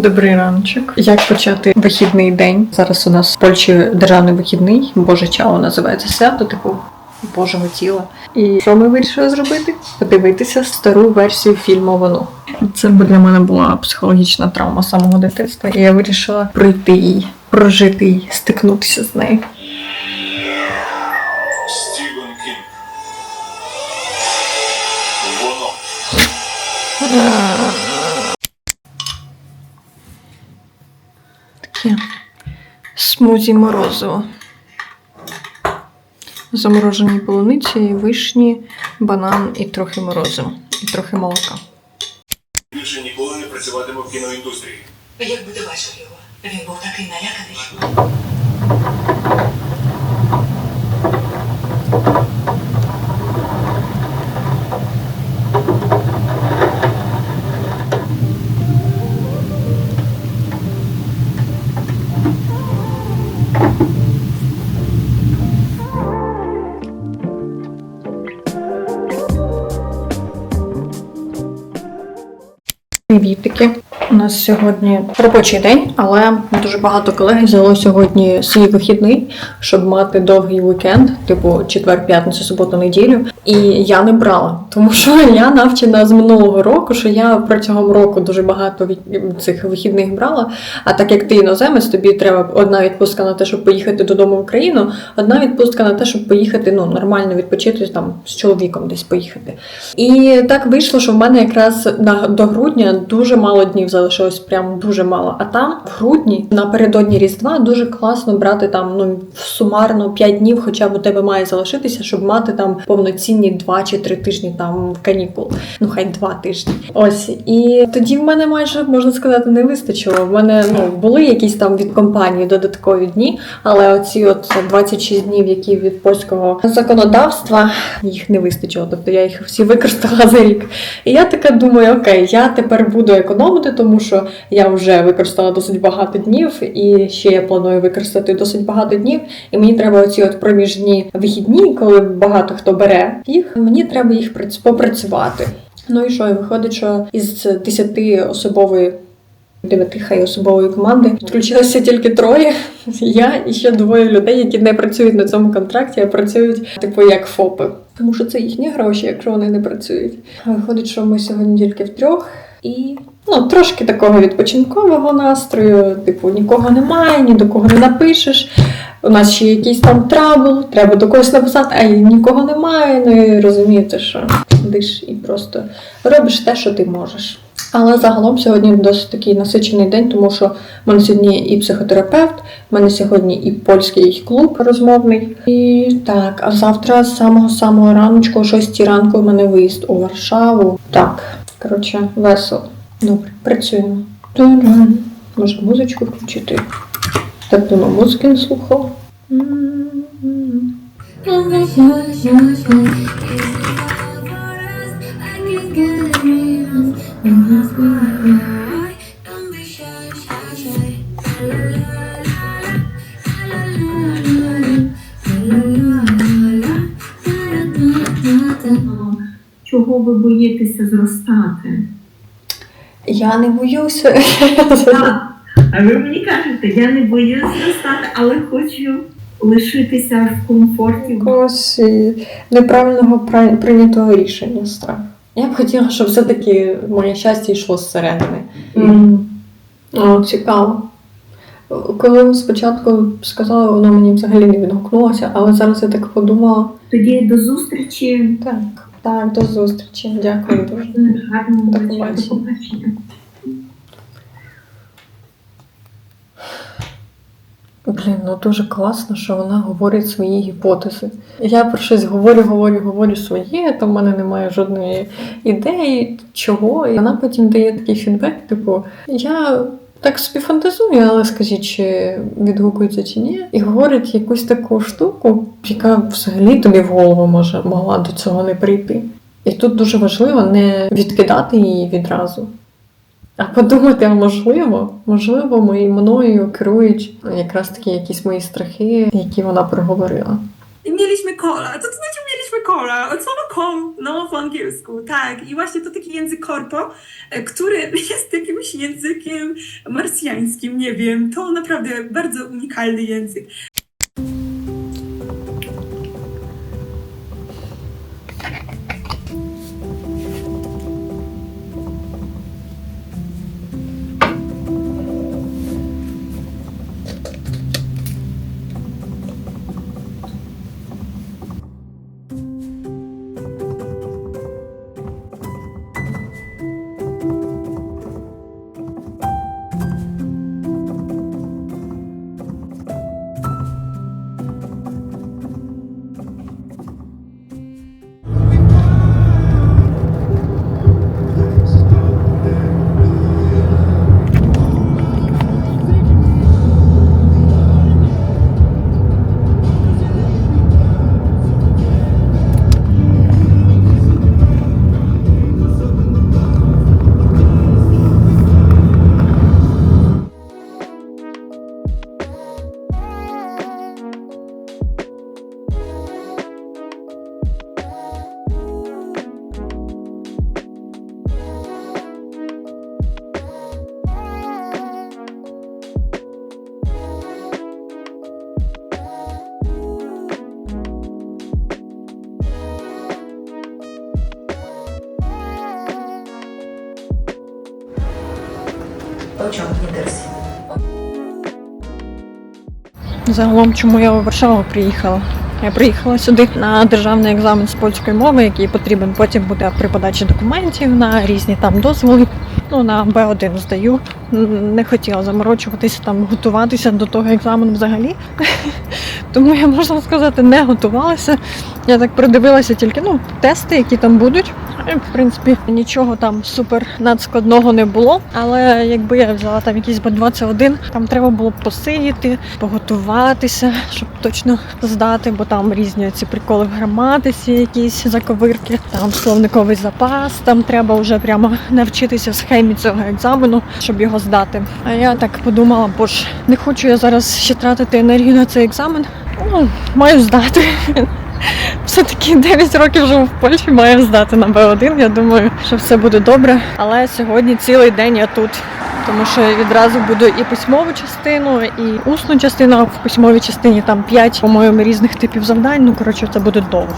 Добрий раночок. Як почати вихідний день? Зараз у нас в Польщі державний вихідний, Боже чало називається свято, типу Божого тіла. І що ми вирішили зробити? Подивитися стару версію фільму Воно. Це для мене була психологічна травма з самого дитинства, і я вирішила пройти її, прожити її, стикнутися з нею. Стівен Кінг. Воно. Смузі морозиво. Заморожені полуниці, вишні, банан і трохи морозиво. і трохи молока. Більше ніколи не працюватиме в кіноіндустрії. Якби ти бачив його, він був такий наляканий. Привітики. У нас сьогодні робочий день, але дуже багато колег взяло сьогодні свій вихідний, щоб мати довгий вікенд, типу четвер, п'ятницю, суботу, неділю. І я не брала, тому що я навчена з минулого року, що я протягом року дуже багато цих вихідних брала. А так як ти іноземець, тобі треба одна відпустка на те, щоб поїхати додому в Україну, одна відпустка на те, щоб поїхати ну нормально відпочити там з чоловіком десь поїхати. І так вийшло, що в мене якраз до грудня дуже мало днів залишилось, прям дуже мало. А там в грудні напередодні Різдва дуже класно брати там ну сумарно 5 днів, хоча б у тебе має залишитися, щоб мати там повноцінні 2 чи 3 тижні там канікул. Ну хай 2 тижні. Ось і тоді в мене майже можна сказати не вистачило. В мене ну були якісь там від компанії додаткові дні, але оці от 26 днів, які від польського законодавства, їх не вистачило. Тобто я їх всі використала за рік. І я така думаю, окей, я тепер буду економити, тому що я вже використала досить багато днів, і ще я планую використати досить багато днів. І мені треба оці от проміжні вихідні, коли багато хто бере їх, мені треба їх прац- попрацювати. Ну і що, і виходить, що із 10 особової. Дев'яти хай особової команди включилося тільки троє. Я і ще двоє людей, які не працюють на цьому контракті, а працюють типу як ФОПи. Тому що це їхні гроші, якщо вони не працюють. Виходить, що ми сьогодні тільки втрьох і ну трошки такого відпочинкового настрою. Типу, нікого немає, ні до кого не напишеш. У нас ще якийсь там трабл, треба до когось написати, а нікого немає. Ну і розумієте, що сидиш і просто робиш те, що ти можеш. Але загалом сьогодні досить такий насичений день, тому що в мене сьогодні і психотерапевт, в мене сьогодні і польський клуб розмовний. І так, а завтра з самого самого раночку, о 6 ранку, у мене виїзд у Варшаву. Так, коротше, весело. Добре, працюємо. Може музичку включити. Так давно музики не слухала. Чого ви боїтеся зростати? Я не боюся. Так. А ви мені кажете, я не боюсь зростати, але хочу лишитися в комфорті. якогось е, неправильного прийнятого рішення страх. Я б хотіла, щоб все-таки моє щастя йшло зсередини. М. О, цікаво. Коли спочатку сказала, воно мені взагалі не відгукнулося, але зараз я так подумала. Тоді до зустрічі. Так, так, до зустрічі. Дякую дуже. Гарного До вечора. До побачення. Блін, ну дуже класно, що вона говорить свої гіпотези. Я про щось говорю, говорю, говорю своє, то в мене немає жодної ідеї, чого. І вона потім дає такий фідбек, типу, я так собі фантазую, але скажіть, чи відгукується чи ні. І говорить якусь таку штуку, яка взагалі тобі в голову може могла до цього не прийти. І тут дуже важливо не відкидати її відразу. А подумати, а можливо, можливо, мої мною керують якраз такі якісь мої страхи, які вона проговорила. Mieliśmy kola. Co to znaczy mieliśmy cola, słowo com, no po angielsku, tak. I właśnie to taki język korpo, e, który jest jakimś językiem marsjańskim, nie wiem. To naprawdę bardzo unikalny język. Загалом, чому я у Варшаву приїхала? Я приїхала сюди на державний екзамен з польської мови, який потрібен потім буде при подачі документів на різні там дозволи. Ну, на Б1 здаю. Не хотіла заморочуватися там, готуватися до того екзамену взагалі. Тому я можна сказати, не готувалася. Я так придивилася тільки ну, тести, які там будуть. І, в принципі, нічого там супер надскладного не було. Але якби я взяла там якийсь Б21, там треба було посидіти, поготуватися, щоб точно здати, бо там різні ці приколи в граматиці, якісь заковирки, там словниковий запас, там треба вже прямо навчитися схемі цього екзамену, щоб його здати. А я так подумала, бо ж не хочу я зараз ще тратити енергію на цей екзамен. Ну, маю здати. Все-таки 9 років живу в Польщі, маю здати на Б1. Я думаю, що все буде добре. Але сьогодні цілий день я тут. Тому що відразу буду і письмову частину, і усну частину. В письмовій частині там 5, по-моєму, різних типів завдань. Ну, коротше, це буде довго.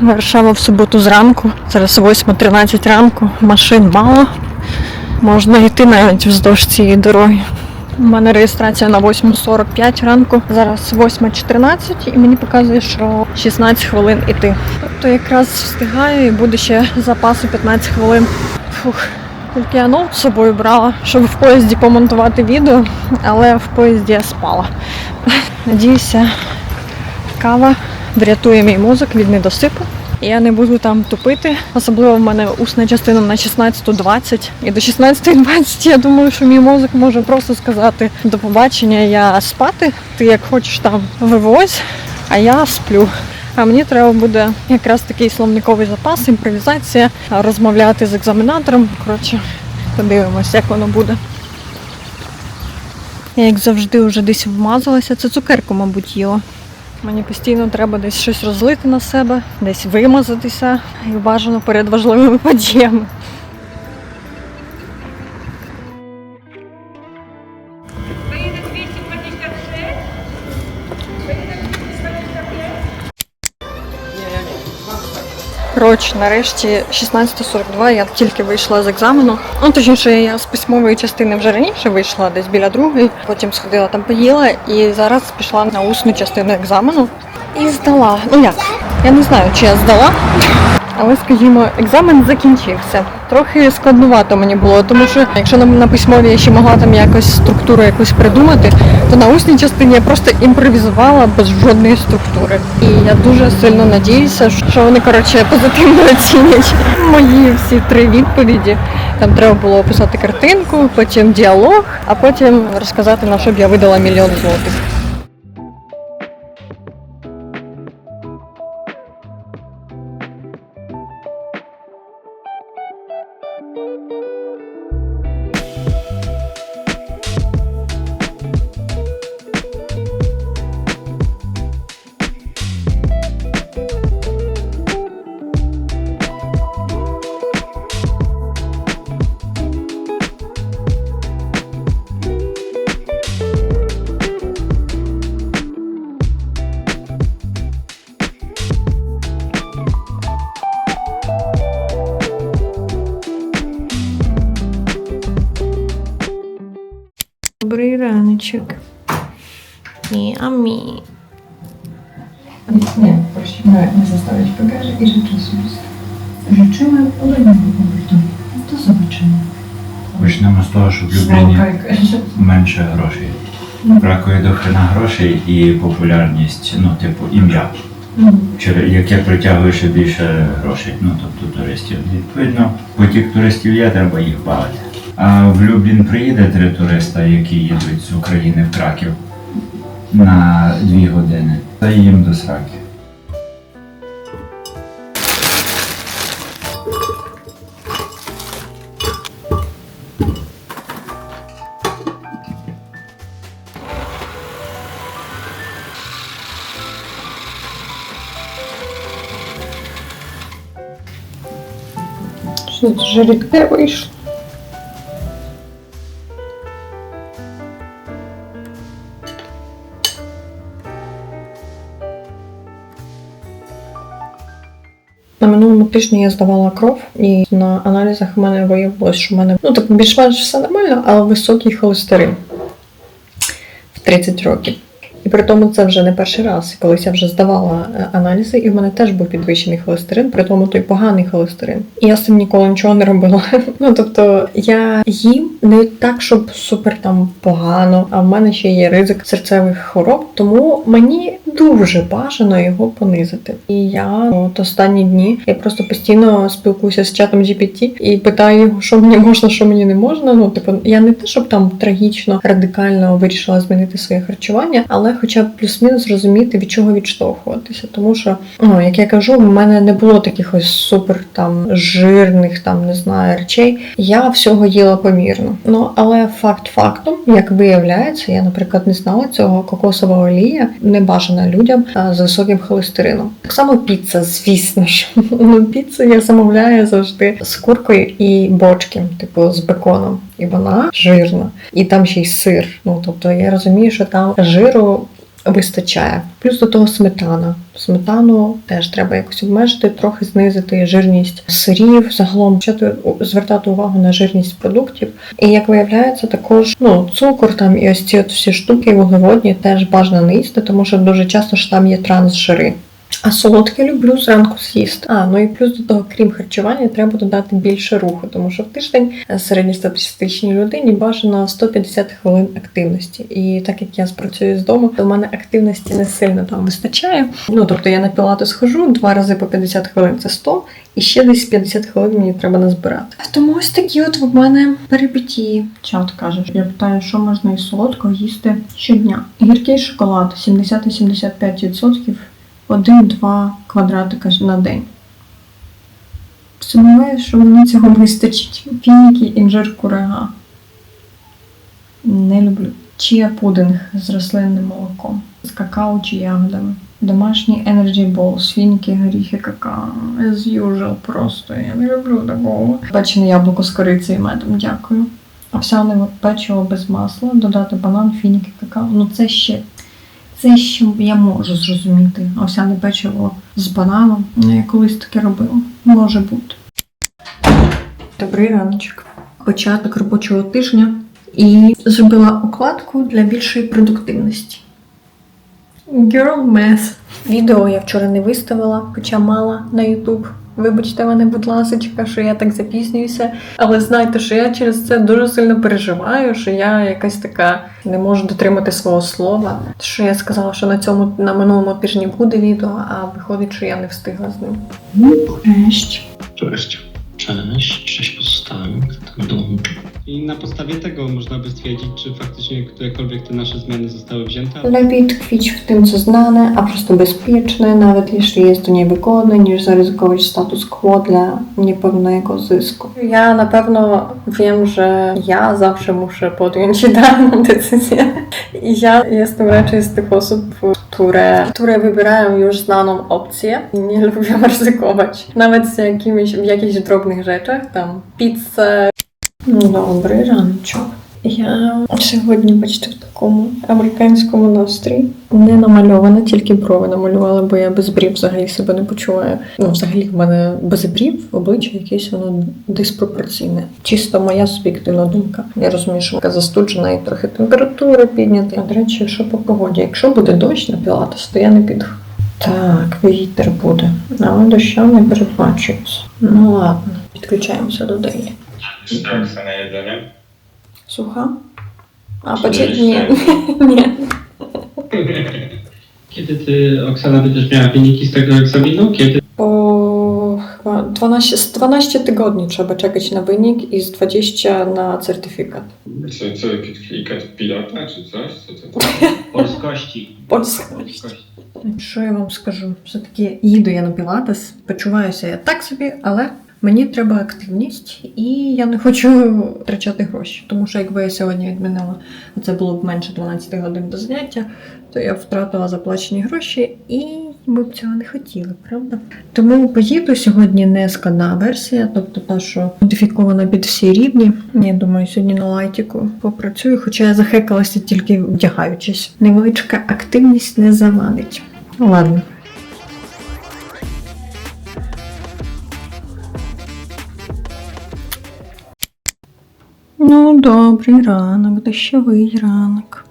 Варшава в суботу зранку. Зараз 8.13 ранку. Машин мало. Можна йти навіть вздовж цієї дороги. У мене реєстрація на 8.45 ранку. Зараз 8.14 і мені показує, що 16 хвилин іти. Тобто якраз встигаю і буде ще запасу 15 хвилин. Фух. Тільки я ноут з собою брала, щоб в поїзді помонтувати відео, але в поїзді я спала. Надіюся, кава врятує мій мозок від недосипу. Я не буду там тупити. Особливо в мене усна частина на 16.20. І до 16.20 я думаю, що мій мозок може просто сказати до побачення, я спати. Ти як хочеш там вивозь, а я сплю. А мені треба буде якраз такий словниковий запас, імпровізація, розмовляти з екзаменатором. Коротше, подивимось, як воно буде. Я як завжди вже десь вмазалася. Це цукерку, мабуть, їла. Мені постійно треба десь щось розлити на себе, десь вимазатися і бажано перед важливими подіями. Коротше, нарешті 16.42 я тільки вийшла з екзамену. Ну, точніше, я з письмової частини вже раніше вийшла, десь біля другої. Потім сходила там поїла і зараз пішла на усну частину екзамену і здала. Ну як? Я не знаю, чи я здала. Але, скажімо, екзамен закінчився. Трохи складнувато мені було, тому що якщо на, письмовій я ще могла там якось структуру якусь придумати, то на усній частині я просто імпровізувала без жодної структури. І я дуже сильно надіюся, що вони коротше позитивно оцінять мої всі три відповіді. Там треба було описати картинку, потім діалог, а потім розказати на що б я видала мільйон злотих. Добрий раночок. Міамі. Nie, prosimy nie zostawiać bagaży i rzeczy osobiste. Życzyłem udanego pobytu. Do zobaczenia. Почнемо з того, що в Любліні менше грошей. Бракує до хрена грошей і популярність, ну, типу, ім'я. Через яке притягує ще більше грошей, ну тобто туристів. Відповідно, потік туристів є, треба їх бавити. А в Люблін приїде три туриста, які їдуть з України в Краків на дві години. Та їм до сраки. Що це вже рідке вийшло? Тижні я здавала кров, і на аналізах в мене виявилось, що в мене ну тобто більш-менш все нормально, але високий холестерин в 30 років. І при тому це вже не перший раз. Колись я вже здавала е, аналізи, і в мене теж був підвищений холестерин, при тому той поганий холестерин. І я з цим ніколи нічого не робила. Ну тобто я їм не так, щоб супер там погано, а в мене ще є ризик серцевих хвороб, тому мені дуже бажано його понизити. І я от останні дні я просто постійно спілкуюся з чатом GPT і питаю його, що мені можна, що мені не можна. Ну, типу, я не те, щоб там трагічно, радикально вирішила змінити своє харчування, але хоча б плюс-мінус зрозуміти, від чого відштовхуватися. Тому що, ну, як я кажу, в мене не було таких ось супер там жирних, там не знаю, речей. Я всього їла помірно. Ну але факт фактом, як виявляється, я, наприклад, не знала цього кокосова олія не бажана людям з високим холестерином. Так само піца, звісно ж. Ну, піцу я замовляю завжди з куркою і бочки, типу з беконом. І вона жирна. І там ще й сир. Ну тобто я розумію, що там жиру. Вистачає. Плюс до того сметана. Сметану теж треба якось обмежити, трохи знизити жирність сирів, загалом почати звертати увагу на жирність продуктів. І як виявляється, також ну, цукор там і ось ці от всі штуки вуглеводні теж бажано не їсти, тому що дуже часто ж там є трансжири. А солодке люблю зранку з'їсти. А, ну і плюс до того, крім харчування, треба додати більше руху, тому що в тиждень середньостатистичній людині бажано 150 хвилин активності. І так як я спрацюю з дому, то в мене активності не сильно там вистачає. Ну тобто я на пілатес хожу два рази по 50 хвилин це 100, і ще десь 50 хвилин мені треба назбирати. Тому ось такі от в мене перипетії. Чат каже, я питаю, що можна із солодкого їсти щодня. Гіркий шоколад 70-75%, 1-2 квадратика на день. Сумніваюся, що мені цього вистачить. Фініки, інжир, курега. Не люблю. Чия пудинг з рослинним молоком, з какао чи ягодами. Домашній Energy Balls, фініки, горіхи, какао. As usual просто. Я не люблю такого. Печене яблуко з корицею і медом, дякую. Овсяне печиво без масла, додати банан, фініки, какао. Ну це ще. Це ще я можу зрозуміти. Овсяне печиво з бананом. Я колись таке робила. Може бути. Добрий раночок. Початок робочого тижня і зробила укладку для більшої продуктивності. Girl mess. Відео я вчора не виставила, хоча мала на YouTube. Вибачте мене, будь ласка, що я так запізнююся. Але знайте, що я через це дуже сильно переживаю, що я якась така не можу дотримати свого слова. Що я сказала, що на цьому на минулому тижні буде відео, а виходить, що я не встигла з ним. Cześć. Cześć. Cześć, cześć pozostałym, tam dołączył. I na podstawie tego można by stwierdzić, czy faktycznie którekolwiek te nasze zmiany zostały wzięte. Lepiej tkwić w tym, co znane, a prostu bezpieczne, nawet jeśli jest to niewygodne, niż zaryzykować status quo dla niepewnego zysku. Ja na pewno wiem, że ja zawsze muszę podjąć idealną decyzję. I ja jestem raczej z tych osób, które, które wybierają już znaną opcję i nie lubią ryzykować. Nawet z jakimiś, w jakichś drobnych rzeczach, tam pizzę. Dobry ranczok. Я сьогодні, бачите, в такому американському настрої. Не намальована, тільки брови намалювала, бо я без брів взагалі себе не почуваю. Ну, взагалі, в мене без брів обличчя якесь воно диспропорційне. Чисто моя суб'єктивна думка. Я розумію, що така застуджена і трохи температура піднята. А, До речі, що по погоді? Якщо буде дощ на пілатес, то я не піду. Так, вітер буде. Але доща не передбачується. Ну ладно, підключаємося до Дейлі. Sztabka na jedzenie? Суха? А, Czy почекай, jeszcze- ні. Ні. Kiedy ty, Oksana, będziesz miała wyniki z tego egzaminu? Kiedy По chyba 12, z 12 tygodni trzeba czekać na wynik i z 20 na certyfikat. Co, co, klikasz pilota czy coś? Co to? polskości? Polska. Що я вам скажу? Все-таки їду я на пілатес, почуваюся я так собі, але мені треба активність, і я не хочу втрачати гроші. Тому що якби я сьогодні відмінила, це було б менше 12 годин до заняття, то я втратила заплачені гроші, і ми б цього не хотіли, правда? Тому поїду сьогодні не складна версія, тобто та, що модифікована під всі рівні. Я думаю, сьогодні на лайтіку попрацюю, хоча я захекалася тільки вдягаючись. Невеличка активність не завадить. Ладно. Ну, добрий ранок, дощовий ранок.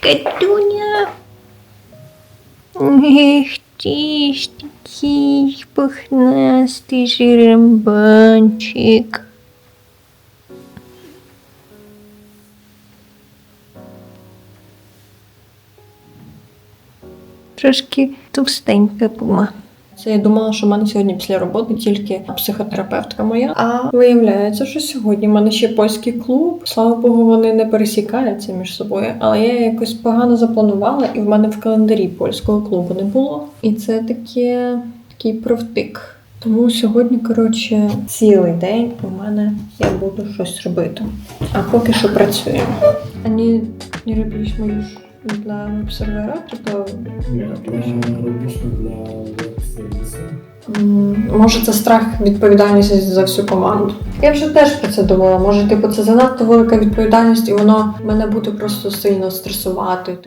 Катюня. Ех ти такий пухнастий жерембанчик. Трошки товстенька була. Це я думала, що в мене сьогодні після роботи тільки психотерапевтка моя. А виявляється, що сьогодні в мене ще польський клуб. Слава Богу, вони не пересікаються між собою. Але я якось погано запланувала, і в мене в календарі польського клубу не було. І це таке такий провтик. Тому сьогодні, коротше, цілий день у мене я буду щось робити. А поки що працюємо. Ані не robiliśmy już dla obserwera, czy to Robiliśmy dla web-serwisu. М, Може, це страх відповідальності за всю команду. Я вже теж про це думала. Може, типу, це занадто велика відповідальність, і воно мене буде просто сильно стресувати.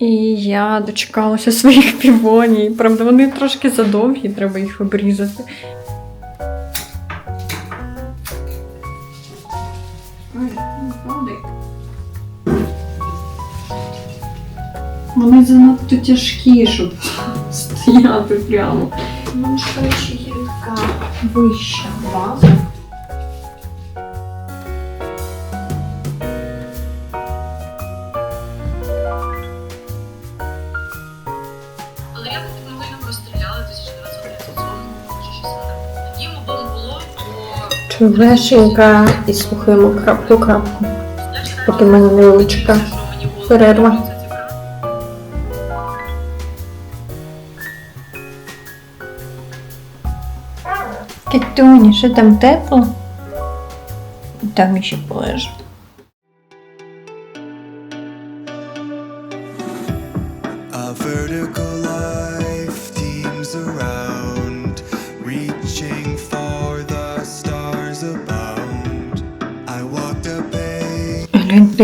І я дочекалася своїх півоній. Правда, вони трошки задовгі, треба їх обрізати. Вони занадто тяжкі, щоб стояти прямо. Ну, швидше є така вища база. Бо і слухаємо крапку крапку. Поки мене невеличка перерва. Китюні, що там тепло? Там ще полежу.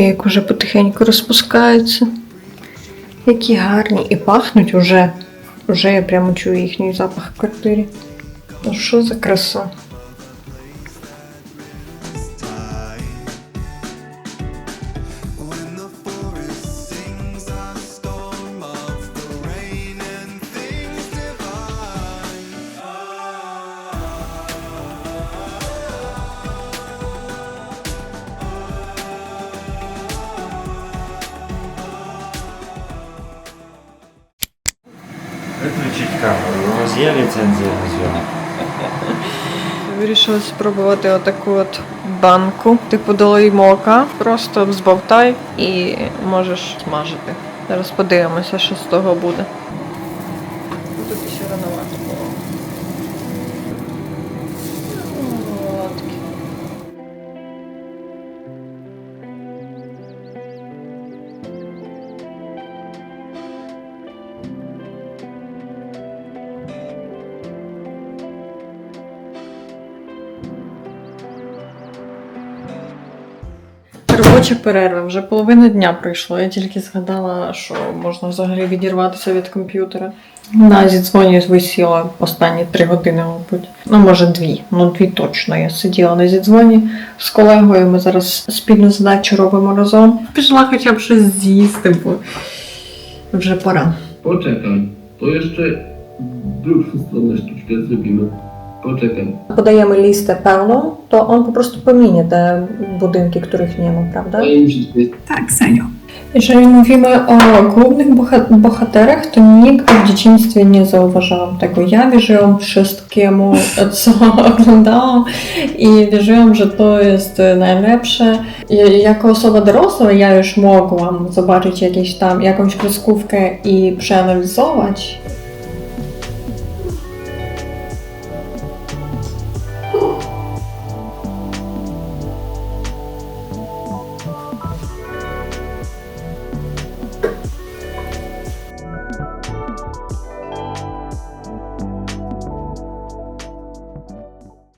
Як уже потихеньку розпускаються. Які гарні і пахнуть уже. Уже я прямо чую їхній запах в квартирі. Ну що за краса? Є ліцензія на зйомок? Вирішила спробувати отаку от банку, типу долей молока. Просто збовтай і можеш смажити. Зараз подивимося, що з того буде. Робоча перерва, вже половина дня пройшло. Я тільки згадала, що можна взагалі відірватися від комп'ютера. На зідзвоні висіла останні три години, мабуть. Ну, може, дві. Ну, дві точно. Я сиділа на зідзвоні з колегою. Ми зараз спільну задачу робимо разом. Пішла хоча б щось з'їсти, бо вже пора. Poczekaj, to jeszcze drugą stronę sztuczkę poczekaj. Podajemy listę pełną, to on po prostu pominie te budynki, których nie ma, prawda? Tak, Seniu. Jeżeli mówimy o głównych bohaterach, to nigdy w dzieciństwie nie zauważyłam tego. Ja wierzyłam wszystkiemu, co oglądałam i wierzyłam, że to jest najlepsze. I jako osoba dorosła ja już mogłam zobaczyć jakieś tam, jakąś kreskówkę i przeanalizować